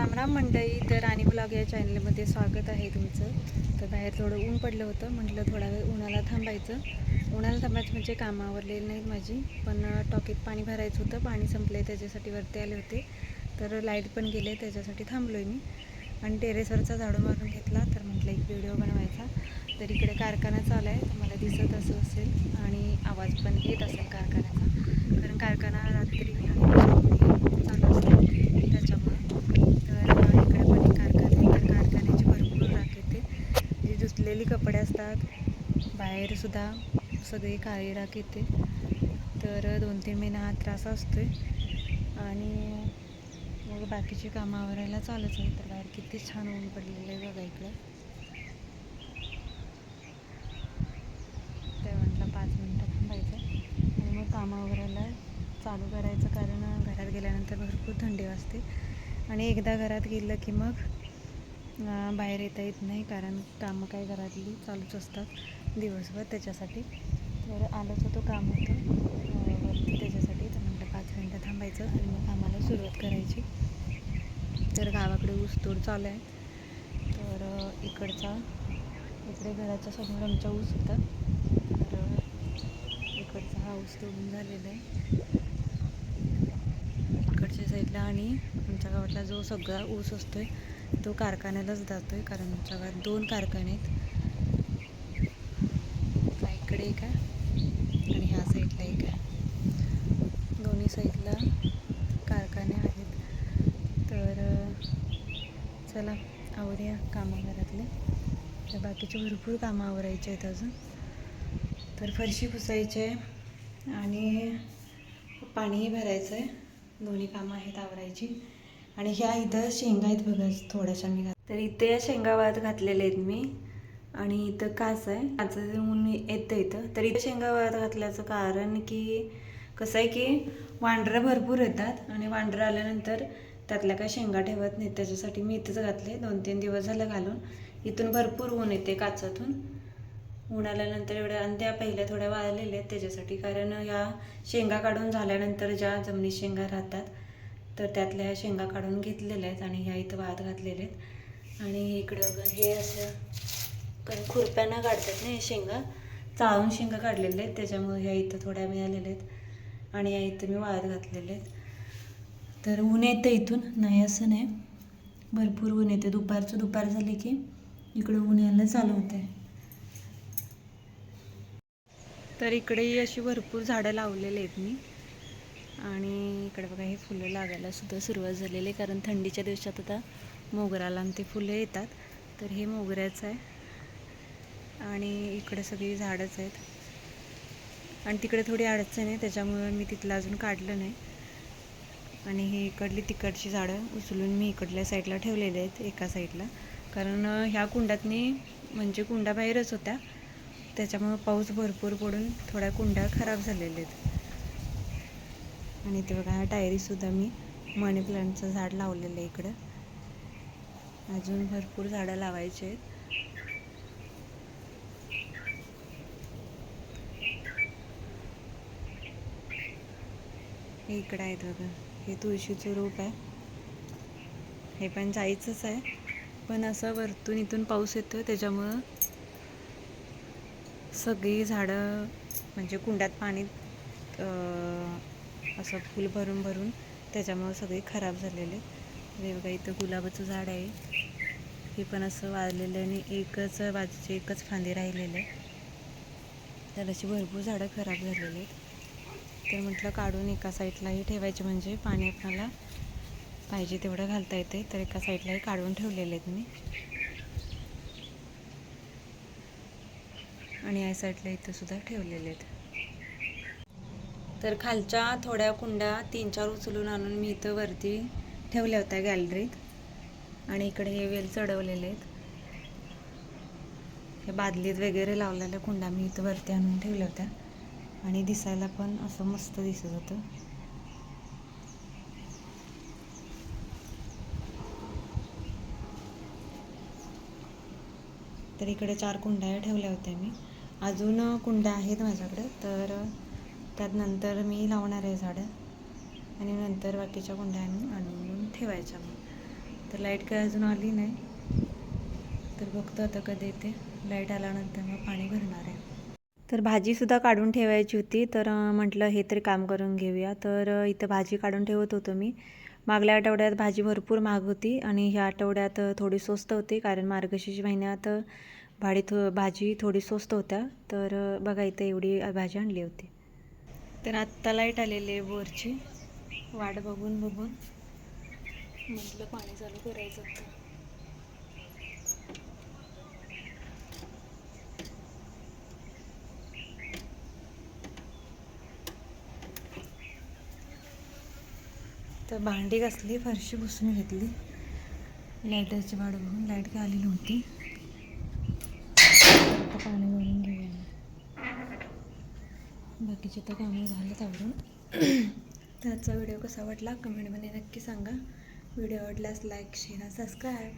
राम राम मंडई तर राणी ब्लॉग या चॅनलमध्ये स्वागत आहे तुमचं. तर बाहेर थोडं ऊन पडलं होतं म्हटलं थोडा वेळ उन्हाला थांबायचं. उन्हाला थांबायचं म्हणजे कामं आवरलेली नाहीत माझी पण टॉकीत पाणी भरायचं होतं पाणी संपलं आहे त्याच्यासाठी वरती आले होते. तर लाइट पण गेले त्याच्यासाठी थांबलो आहे मी. आणि टेरेसवरचा झाडू मारून घेतला तर म्हटलं एक व्हिडिओ बनवायचा. तर इकडे कारखाना चालू आहे तुम्हाला दिसत असं असेल आणि आवाज पण येत असेल कारखान्याचा. कारण कारखाना रात्री आणि चालू असतो त्याच्यामुळं तर अ, इकडे पण एक कारखाना आहे तर कारखान्याची भरपूर राख येते जी कपडे असतात. बाहेरसुद्धा सगळे सगळी काळी राख येते. तर दोन तीन महिना हा त्रास असतोय. आणि मग बाकीची कामं आवरायला चालूच आहे. तर बाहेर किती छान ऊन पडलेलं आहे बघा इकडं. ते म्हटलं पाच मिनटं थांबायचं आणि मग कामं आवरायला चालू करायचं कारण घरात गेल्यानंतर भरपूर थंडी वाजते. आणि एकदा घरात गेलं की मग बाहेर येता येत नाही कारण कामं काय घरातली चालूच असतात दिवसभर त्याच्यासाठी. तर आलोच होतो काम होतं वरती त्याच्यासाठी. तर म्हटलं पाच मिनटं थांबायचं आणि मग कामाला सुरुवात करायची. तर गावाकडे ऊसतोड चालू आहे. तर इकडचा इकडे घराच्या समोर आमच्या ऊस होता. तर इकडचा हा ऊस तोडून झालेला आहे. इकडच्या साईडला आणि आमच्या गावातला जो सगळा ऊस असतो आहे तो कारखान्यालाच जातोय कारण आमच्या गावात दोन कारखाने आहेत. इकडे एक आहे आणि ह्या साईडला एक आहे. दोन्ही साईडला कारखाने आहेत. तर चला आवरूया कामं घरातले तर बाकीचे भरपूर कामं आवरायचे आहेत अजून. तर फरशी पुसायची आहे आणि पाणीही भरायचं आहे दोन्ही कामं आहेत आवरायची. आणि ह्या इथं शेंगा आहेत बघा थोड्याशा मी घात तर इथे या शेंगा वाळत घातलेल्या आहेत मी. आणि इथं काच आहे. काचं ऊन येतं इथं. तर इथं शेंगा वाळत घातल्याचं कारण की कसं आहे की वांढरं भरपूर येतात. आणि वांढरं आल्यानंतर त्यातल्या काय शेंगा ठेवत नाहीत. त्याच्यासाठी मी इथंच घातले. दोन तीन दिवस झालं घालून. इथून भरपूर ऊन येते काचातून. ऊन आल्यानंतर एवढ्या आणि त्या पहिल्या थोड्या वाळलेल्या आहेत त्याच्यासाठी. कारण ह्या शेंगा काढून झाल्यानंतर ज्या जमिनीत शेंगा राहतात तर त्यातल्या ह्या शेंगा काढून घेतलेल्या आहेत आणि ह्या इथं वाहत घातलेल्या आहेत. आणि इकडं हे असं कारण खुरप्यानं काढतात ना हे शेंगा. चाळून शेंगा काढलेल्या आहेत त्याच्यामुळे ह्या इथं थोड्या मिळालेल्या आहेत. आणि या इथं मी वाळत घातलेल्या आहेत. तर ऊन येतं इथून नाही असं नाही. भरपूर ऊन येते. दुपारचं दुपार झाले की इकडं ऊन यायला चालू होते तर इकडेही अशी भरपूर झाडं लावलेली आहेत मी. आणि इकडे बघा हे फुलं लागायला सुद्धा सुरुवात झालेली आहे कारण थंडीच्या दिवसात आता मोगराला ते फुलं येतात. तर हे मोगऱ्याचं आहे. आणि इकडे सगळी झाडंच आहेत. आणि तिकडे थोडी अडचण आहे त्याच्यामुळं मी तिथलं अजून काढलं नाही. आणि ही इकडली तिकडची झाडं उचलून मी इकडल्या साईडला ठेवलेली आहेत एका साईडला. कारण ह्या कुंडातनी म्हणजे कुंडाबाहेरच होत्या. त्याच्यामुळं पाऊस भरपूर पडून थोड्या कुंड्या खराब झालेल्या आहेत. आणि ते बघा ह्या टायरीसुद्धा मी मनी प्लांटचं झाड लावलेलं आहे इकडं. अजून भरपूर झाडं लावायची आहेत. हे इकडं आहेत बघा हे तुळशीचं रोप आहे. हे पण जायचंच आहे. पण असं वरतून इथून पाऊस येतो त्याच्यामुळं सगळी झाडं म्हणजे कुंड्यात पाणी असं फुल भरून भरून त्याच्यामुळं सगळी खराब झालेले. हे बघा इथं गुलाबाचं झाड आहे. हे पण असं वाळलेलं आहे आणि एकच बाजूचे एकच फांदे राहिलेले. आहे. तर अशी भरपूर झाडं खराब झालेली आहेत. तर म्हटलं काढून एका साईडलाही ठेवायचे म्हणजे पाणी आपल्याला पाहिजे तेवढं घालता येते. तर एका साईडलाही काढून ठेवलेले आहेत मी. आणि या साईडला इथं सुद्धा ठेवलेले आहेत. तर खालच्या थोड्या कुंड्या तीन चार उचलून आणून मी इथं वरती ठेवल्या होत्या गॅलरीत. आणि इकडे हे वेल चढवलेले आहेत. हे बादलीत वगैरे लावलेल्या कुंड्या मी इथं वरती आणून ठेवल्या होत्या. आणि दिसायला पण असं मस्त दिसत होतं. तर इकडे चार कुंड्या ठेवल्या होत्या मी. अजून कुंड्या आहेत माझ्याकडे तर त्यात नंतर मी लावणार आहे झाडं आणि नंतर बाकीच्या कुंड्या आणून आणून ठेवायच्या. मग तर लाइट काय अजून आली नाही. तर बघतो आता कधी येते. लाइट आल्यानंतर मग पाणी भरणार आहे. तर भाजीसुद्धा काढून ठेवायची होती. तर म्हटलं हे तरी काम करून घेऊया. तर इथं भाजी काढून ठेवत होतो मी. मागल्या आठवड्यात भाजी भरपूर महाग होती आणि ह्या आठवड्यात थोडी स्वस्त होती. कारण मार्गशीर्ष महिन्यात भाडी थो भाजी थोडी स्वस्त होत्या. तर बघा इथं एवढी भाजी आणली होती. तर आत्ता लाइट आलेली आहे बोरची वाट बघून बघून. म्हटलं पाणी चालू करायचं होतं तर भांडी घासली फरशी पुसून घेतली. लाईटाची वाट बघून लाइट काय आली नव्हती. आता पाणी बाकीचे तर कामं झालेत आवडून तर आजचा व्हिडिओ कसा वाटला? कमेंटमध्ये नक्की सांगा. व्हिडिओ आवडल्यास लाईक शेअर सबस्क्राईब.